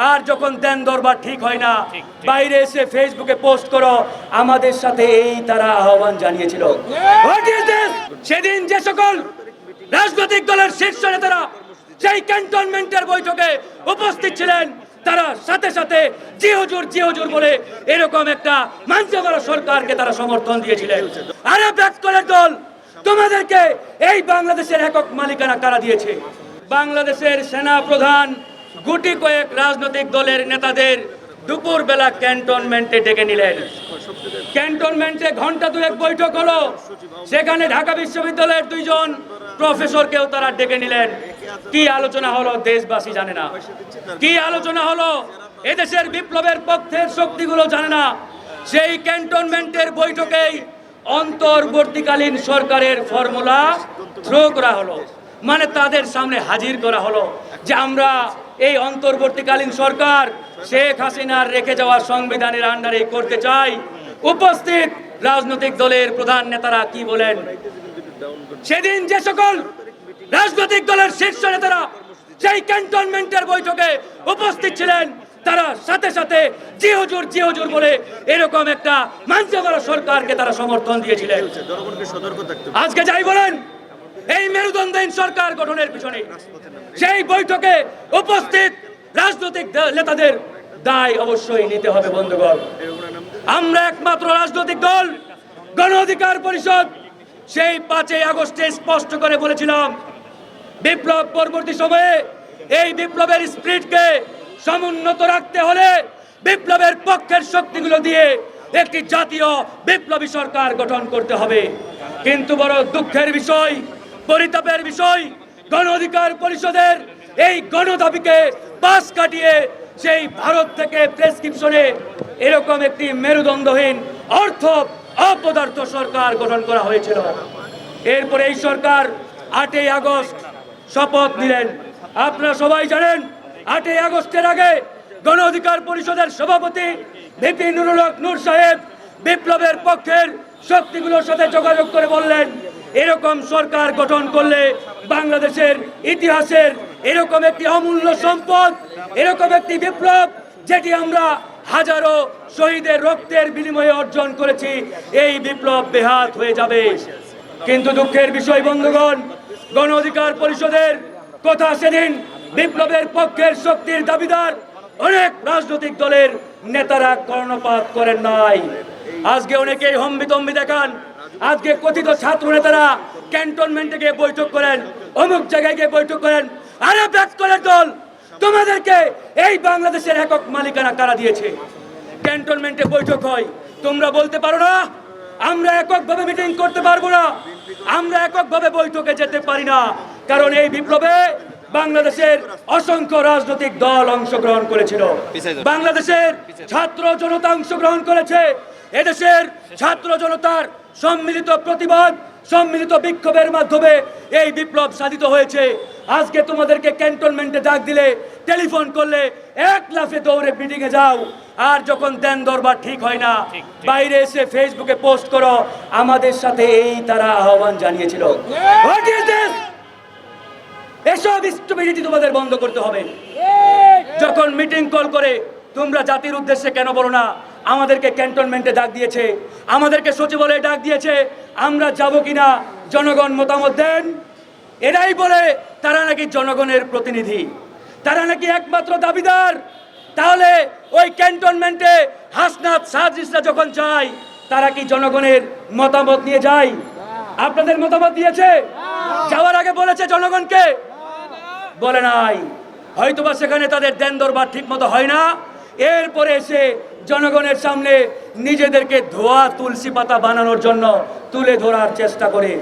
আর যখন দেন দরবার ঠিক হয় না বাইরে এসে ফেসবুকে পোস্ট করো আমাদের সাথে এই তারা আহ্বান জানিয়েছিল। সেদিন যে সকল রাজনৈতিক দলের শীর্ষ নেতারা সেই ক্যান্টনমেন্টের বৈঠকে উপস্থিত ছিলেন তারা সাথে সাথে জি হুজুর জি হুজুর বলে এরকম একটা মানতে পারা সরকারকে তারা সমর্থন দিয়েছিলেন। আরে ব্যাককলের দল তোমাদেরকে এই বাংলাদেশের একক মালিকানা কারা দিয়েছে? বাংলাদেশের সেনা প্রধান গুটি কয়েক রাজনৈতিক দলের নেতাদের দুপুর বেলা ক্যান্টনমেন্টে ডেকে নিলেন। ক্যান্টনমেন্টে ঘণ্টা দুয়েক বৈঠক হলো। সেখানে ঢাকা বিশ্ববিদ্যালয়ের দুইজন প্রফেসরকেও তারা ডেকে নিলেন। কি আলোচনা হলো দেশবাসী জানে না। কি আলোচনা হলো এদেশের বিপ্লবের পক্ষের শক্তিগুলো জানে না। সেই ক্যান্টনমেন্টের বৈঠকেই অন্তর্বর্তীকালীন সরকারের ফর্মুলা থ্রো করা হলো। মানে তাদের সামনে হাজির করা হলো যে আমরা এই অন্তর্বর্তীকালীন সরকার শেখ হাসিনার রেখে যাওয়া সংবিধানের আন্ডারে করতে চাই। উপস্থিত রাজনৈতিক দলের প্রধান নেতারা কি বলেন? সেদিন যে সকল রাজনৈতিক দলের শীর্ষ নেতারা সেই ক্যান্টনমেন্টের বৈঠকে উপস্থিত ছিলেন তারা সাথে সাথে জি হুজুর জি হুজুর বলে এরকম একটা মানতে পারা সরকারকে তারা সমর্থন দিয়েছিলেন। আজকে যাই বলেন এই মেরুদণ্ডহীন সরকার গঠনের পিছনে সেই বৈঠকে উপস্থিত রাজনৈতিক নেতাদের দায় অবশ্যই নিতে হবে, বন্ধুগণ। আমরা একমাত্র রাজনৈতিক দল, গণ অধিকার পরিষদ। সেই পাঁচই আগস্টে স্পষ্ট করে বলেছিলাম, বিপ্লব পরবর্তী সময়ে এই বিপ্লবের স্পিরিটকে সমুন্নত রাখতে হলে বিপ্লবের পক্ষের শক্তিগুলো দিয়ে একটি জাতীয় বিপ্লবী সরকার গঠন করতে হবে। কিন্তু বড় দুঃখের বিষয় পরিতাপের বিষয় গণ অধিকার পরিষদের এই গণদাবিকে পাশ কাটিয়ে সেই ভারত থেকে প্রেসক্রিপশনে এরকম একটি মেরুদণ্ডহীন অর্থ অপদার্থ সরকার গঠন করা হয়েছিল। এরপরে এই সরকার আটই আগস্ট শপথ নিলেন। আপনারা সবাই জানেন, আটই আগস্টের আগে গণ অধিকার পরিষদের সভাপতি ভিপি নুরুল হক নূর সাহেব বিপ্লবের পক্ষের শক্তিগুলোর সাথে যোগাযোগ করে বললেন এরকম সরকার গঠন করলে বাংলাদেশের ইতিহাসের এরকম একটি অমূল্য সম্পদ, এরকম একটি বিপ্লব, যেটি আমরা হাজারো শহীদের রক্তের বিনিময়ে অর্জন করেছি, এই বিপ্লব বেহাত হয়ে যাবে। কিন্তু দুঃখের বিষয়, বন্ধুগণ, গণ অধিকার পরিষদের কথা সেদিন বিপ্লবের পক্ষের শক্তির দাবিদার অনেক রাজনৈতিক দলের নেতারা কর্ণপাত করেন নাই। আজকে অনেকেই হম্বিতম্বি দেখান আজকে কথিত ছাত্র নেতারা ক্যান্টনমেন্টে গিয়ে বৈঠক করেন অমুক জায়গায় গিয়ে বৈঠক করেন আরে ব্যাক করেন দল। তোমাদেরকে এই বাংলাদেশের একক মালিকানা কারা দিয়েছে? ক্যান্টনমেন্টে বৈঠক হয় তোমরা বলতে পারো না আমরা এককভাবে মিটিং করতে পারব না আমরা এককভাবে বৈঠকে যেতে পারি না কারণ এই বিপ্লবে বাংলাদেশের অসংখ্য রাজনৈতিক দল অংশগ্রহণ করেছিল। বাংলাদেশের ছাত্র জনতা অংশগ্রহণ করেছে এদেশের ছাত্র জনতার সম্মিলিত প্রতিবাদ সম্মিলিত বিক্ষোভের মাধ্যমে এই বিপ্লব সাধিত হয়েছে। আজকে তোমাদেরকে ক্যান্টনমেন্টে ডাক দিলে টেলিফোন করলে এক লাফে দৌড়ে মিটিংয়ে যাও। আর যখন দেন দরবার ঠিক হয় না বাইরে এসে ফেসবুকে পোস্ট করো আমাদের সাথে এই তারা আহ্বান জানিয়েছিল? এসব স্টুপিডিটি তোমাদের বন্ধ করতে হবে। যখন মিটিং কল করে তোমরা জাতির উদ্দেশ্যে কেন বলো না? আমাদেরকে ক্যান্টনমেন্টে ডাক দিয়েছে। আমাদেরকে সচিবালয়ে ডাক দিয়েছে, আমরা যাব কিনা? জনগণ মতামত দেন। এরাই বলে, তারা নাকি জনগণের প্রতিনিধি। তারা নাকি একমাত্র দাবিদার। তাহলে ওই ক্যান্টনমেন্টে হাসনাত সাজিসরা যখন যায়, তারা কি জনগণের মতামত নিয়ে যায়? আপনাদের মতামত দিয়েছে? যাওয়ার আগে বলেছে জনগণকে? বলে নাই। হয়তোবা সেখানে তাদের দেন দরবার ঠিক মতো হয় না। এরপরে এসে জনগণের সামনে নিজেদেরকে ধোয়া তুলসী পাতা বানানোর জন্য তুলে ধরার চেষ্টা করে।